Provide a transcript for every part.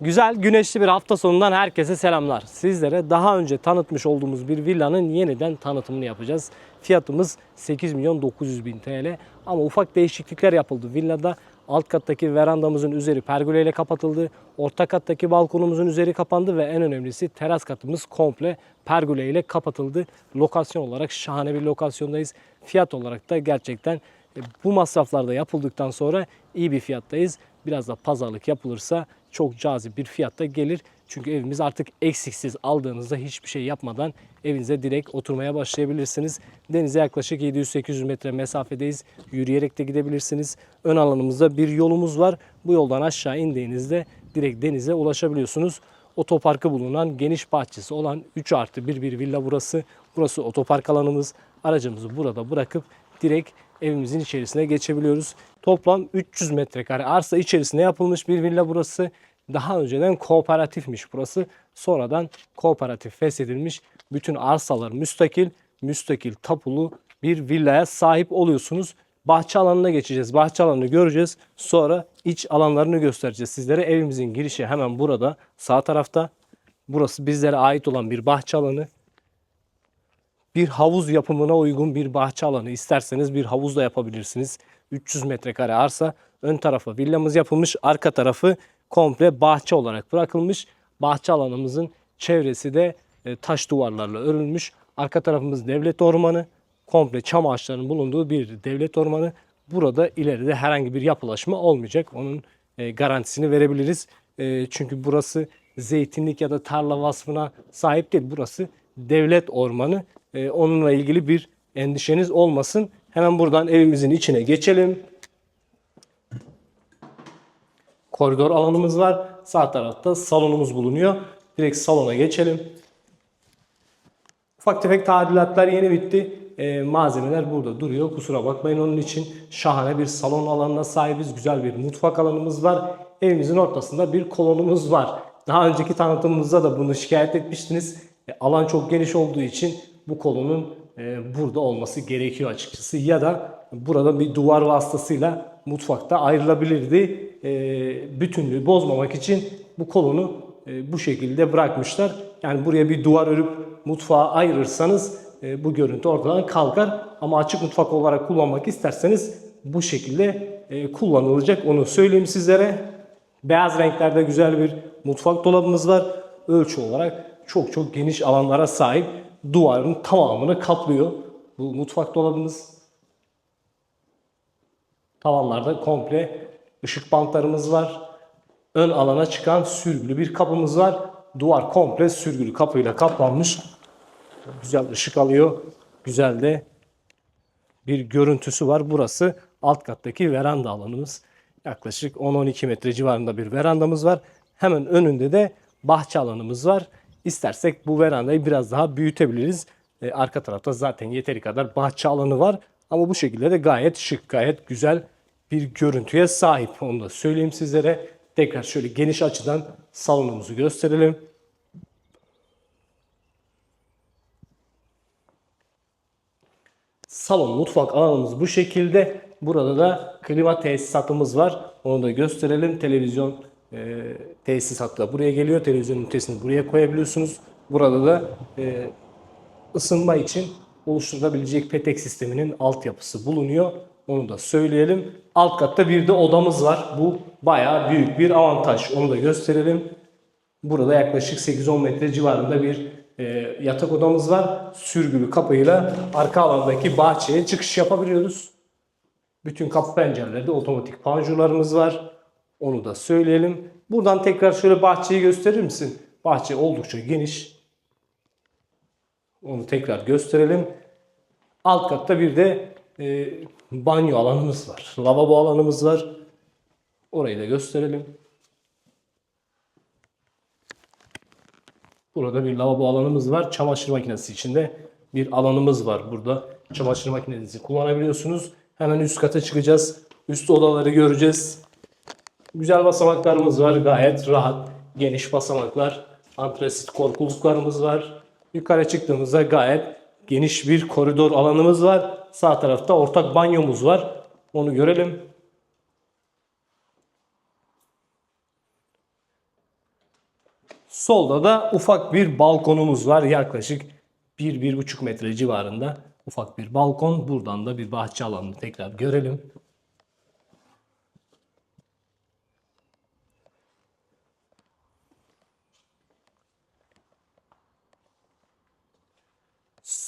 Güzel, güneşli bir hafta sonundan herkese selamlar. Sizlere daha önce tanıtmış olduğumuz bir villanın yeniden tanıtımını yapacağız. Fiyatımız 8 milyon 900 bin TL ama ufak değişiklikler yapıldı villada. Alt kattaki verandamızın üzeri pergoleyle kapatıldı. Orta kattaki balkonumuzun üzeri kapandı ve en önemlisi teras katımız komple pergoleyle kapatıldı. Lokasyon olarak şahane bir lokasyondayız. Fiyat olarak da gerçekten e, bu masraflar da yapıldıktan sonra iyi bir fiyattayız. Biraz da pazarlık yapılırsa çok cazip bir fiyatta gelir. Çünkü evimiz artık eksiksiz aldığınızda hiçbir şey yapmadan evinize direkt oturmaya başlayabilirsiniz. Denize yaklaşık 700-800 metre mesafedeyiz. Yürüyerek de gidebilirsiniz. Ön alanımızda bir yolumuz var. Bu yoldan aşağı indiğinizde direkt denize ulaşabiliyorsunuz. Otoparkı bulunan geniş bahçesi olan 3 artı 1 bir villa burası. Burası otopark alanımız. Aracımızı burada bırakıp direkt evimizin içerisine geçebiliyoruz. Toplam 300 metrekare arsa içerisinde yapılmış bir villa burası. Daha önceden kooperatifmiş burası. Sonradan kooperatif feshedilmiş. Bütün arsalar müstakil, müstakil tapulu bir villaya sahip oluyorsunuz. Bahçe alanına geçeceğiz. Bahçe alanını göreceğiz. Sonra iç alanlarını göstereceğiz sizlere. Evimizin girişi hemen burada sağ tarafta. Burası bizlere ait olan bir bahçe alanı bir havuz yapımına uygun bir bahçe alanı isterseniz bir havuz da yapabilirsiniz. 300 metrekare arsa ön tarafı villamız yapılmış arka tarafı komple bahçe olarak bırakılmış. Bahçe alanımızın çevresi de e, taş duvarlarla örülmüş. Arka tarafımız devlet ormanı komple çam ağaçlarının bulunduğu bir devlet ormanı. Burada ileride herhangi bir yapılaşma olmayacak. Onun e, garantisini verebiliriz. E, çünkü burası zeytinlik ya da tarla vasfına sahip değil. Burası devlet ormanı. E, onunla ilgili bir endişeniz olmasın. Hemen buradan evimizin içine geçelim. Koridor alanımız var. Sağ tarafta salonumuz bulunuyor. Direkt salona geçelim. Ufak tefek tadilatlar yeni bitti. E, malzemeler burada duruyor. Kusura bakmayın onun için. Şahane bir salon alanına sahibiz. Güzel bir mutfak alanımız var. Evimizin ortasında bir kolonumuz var. Daha önceki tanıtımımızda da bunu şikayet etmiştiniz. E, alan çok geniş olduğu için bu kolonun e, burada olması gerekiyor açıkçası. Ya da burada bir duvar vasıtasıyla mutfakta ayrılabilirdi. E, bütünlüğü bozmamak için bu kolonu e, bu şekilde bırakmışlar. Yani buraya bir duvar örüp mutfağı ayırırsanız bu görüntü ortadan kalkar. Ama açık mutfak olarak kullanmak isterseniz bu şekilde kullanılacak. Onu söyleyeyim sizlere. Beyaz renklerde güzel bir mutfak dolabımız var. Ölçü olarak çok çok geniş alanlara sahip. Duvarın tamamını kaplıyor. Bu mutfak dolabımız. Tavanlarda komple ışık bantlarımız var. Ön alana çıkan sürgülü bir kapımız var. Duvar komple sürgülü kapıyla kaplanmış. Güzel ışık alıyor. Güzel de bir görüntüsü var. Burası alt kattaki veranda alanımız. Yaklaşık 10-12 metre civarında bir verandamız var. Hemen önünde de bahçe alanımız var. İstersek bu verandayı biraz daha büyütebiliriz. Ee, arka tarafta zaten yeteri kadar bahçe alanı var. Ama bu şekilde de gayet şık, gayet güzel bir görüntüye sahip. Onu da söyleyeyim sizlere. Tekrar şöyle geniş açıdan salonumuzu gösterelim. Salon, mutfak alanımız bu şekilde. Burada da klima tesisatımız var. Onu da gösterelim. Televizyon e, tesisatı da buraya geliyor. Televizyon ünitesini buraya koyabiliyorsunuz. Burada da e, ısınma için oluşturulabilecek petek sisteminin altyapısı bulunuyor. Onu da söyleyelim. Alt katta bir de odamız var. Bu bayağı büyük bir avantaj. Onu da gösterelim. Burada yaklaşık 8-10 metre civarında bir e, yatak odamız var. Sürgülü kapıyla arka alandaki bahçeye çıkış yapabiliyoruz. Bütün kapı pencerelerde otomatik panjurlarımız var. Onu da söyleyelim. Buradan tekrar şöyle bahçeyi gösterir misin? Bahçe oldukça geniş. Onu tekrar gösterelim. Alt katta bir de e, banyo alanımız var. Lavabo alanımız var. Orayı da gösterelim. Burada bir lavabo alanımız var. Çamaşır makinesi içinde bir alanımız var burada. Çamaşır makinenizi kullanabiliyorsunuz. Hemen üst kata çıkacağız. Üst odaları göreceğiz. Güzel basamaklarımız var. Gayet rahat. Geniş basamaklar. Antresit korkuluklarımız var. Yukarı çıktığımızda gayet geniş bir koridor alanımız var. Sağ tarafta ortak banyomuz var. Onu görelim. Solda da ufak bir balkonumuz var. Yaklaşık 1-1,5 metre civarında ufak bir balkon. Buradan da bir bahçe alanını tekrar görelim.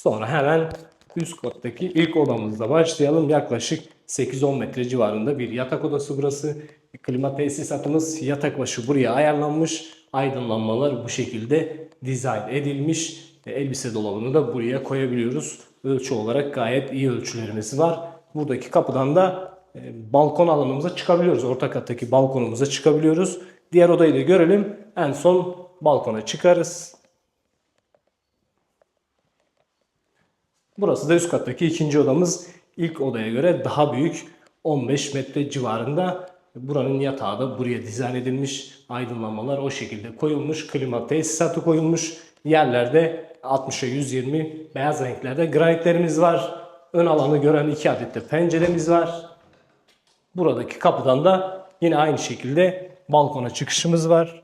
Sonra hemen üst kattaki ilk odamızda başlayalım. Yaklaşık 8-10 metre civarında bir yatak odası burası. Klima tesisatımız yatak başı buraya ayarlanmış. Aydınlanmalar bu şekilde dizayn edilmiş. E, Elbise dolabını da buraya koyabiliyoruz. Ölçü olarak gayet iyi ölçülerimiz var. Buradaki kapıdan da e, balkon alanımıza çıkabiliyoruz. Orta kattaki balkonumuza çıkabiliyoruz. Diğer odayı da görelim. En son balkona çıkarız. Burası da üst kattaki ikinci odamız. İlk odaya göre daha büyük. 15 metre civarında. Buranın yatağı da buraya dizayn edilmiş. Aydınlanmalar o şekilde koyulmuş. Klima tesisatı koyulmuş. Yerlerde 60'a 120 beyaz renklerde granitlerimiz var. Ön alanı gören iki adet de penceremiz var. Buradaki kapıdan da yine aynı şekilde balkona çıkışımız var.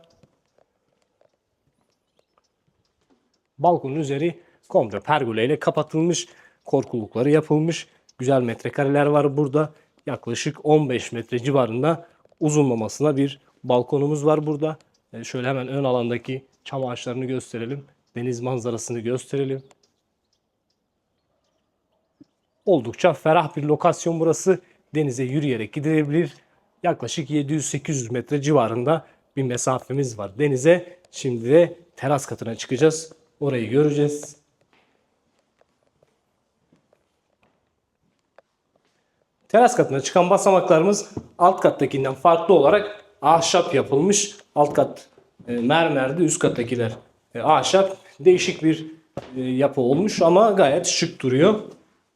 Balkonun üzeri komple pergole ile kapatılmış. Korkulukları yapılmış. Güzel metrekareler var burada. Yaklaşık 15 metre civarında uzunlamasına bir balkonumuz var burada. E, Şöyle hemen ön alandaki çam ağaçlarını gösterelim. Deniz manzarasını gösterelim. Oldukça ferah bir lokasyon burası. Denize yürüyerek gidilebilir. Yaklaşık 700-800 metre civarında bir mesafemiz var denize. Şimdi de teras katına çıkacağız. Orayı göreceğiz. Teras katına çıkan basamaklarımız alt kattakinden farklı olarak ahşap yapılmış. Alt kat e, mermerdi, üst kattakiler e, ahşap. Değişik bir e, yapı olmuş ama gayet şık duruyor.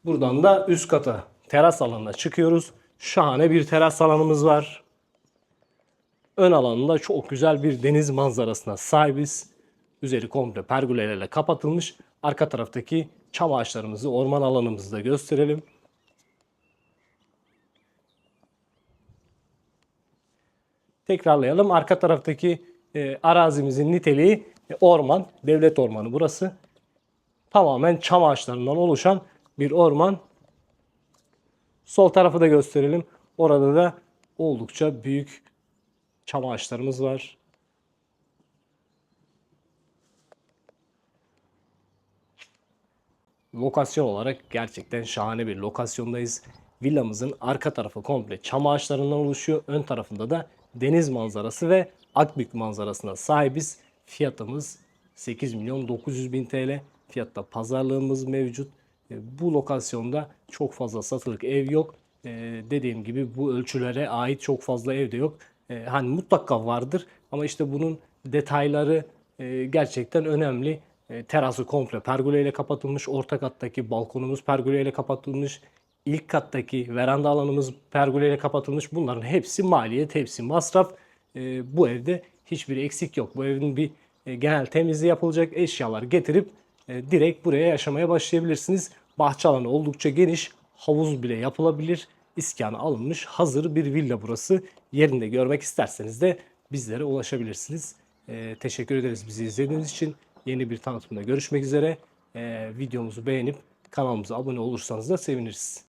Buradan da üst kata teras alanına çıkıyoruz. Şahane bir teras alanımız var. Ön alanında çok güzel bir deniz manzarasına sahibiz. Üzeri komple pergolelerle kapatılmış. Arka taraftaki çam ağaçlarımızı, orman alanımızı da gösterelim. Tekrarlayalım. Arka taraftaki e, arazimizin niteliği e, orman, devlet ormanı burası. Tamamen çam ağaçlarından oluşan bir orman. Sol tarafı da gösterelim. Orada da oldukça büyük çam ağaçlarımız var. Lokasyon olarak gerçekten şahane bir lokasyondayız. Villamızın arka tarafı komple çam ağaçlarından oluşuyor. Ön tarafında da deniz manzarası ve Akbük manzarasına sahibiz. Fiyatımız 8 milyon 900 bin TL. Fiyatta pazarlığımız mevcut. Bu lokasyonda çok fazla satılık ev yok. E, Dediğim gibi bu ölçülere ait çok fazla ev de yok. E, Hani mutlaka vardır ama işte bunun detayları e, gerçekten önemli. E, Terası komple pergoleyle kapatılmış. Orta kattaki balkonumuz pergoleyle kapatılmış. İlk kattaki veranda alanımız pergoleyle kapatılmış. Bunların hepsi maliyet, hepsi masraf. E, bu evde hiçbir eksik yok. Bu evin bir e, genel temizliği yapılacak. Eşyalar getirip e, direkt buraya yaşamaya başlayabilirsiniz. Bahçe alanı oldukça geniş. Havuz bile yapılabilir. İskanı alınmış hazır bir villa burası. Yerinde görmek isterseniz de bizlere ulaşabilirsiniz. E, teşekkür ederiz bizi izlediğiniz için. Yeni bir tanıtımda görüşmek üzere. E, videomuzu beğenip kanalımıza abone olursanız da seviniriz.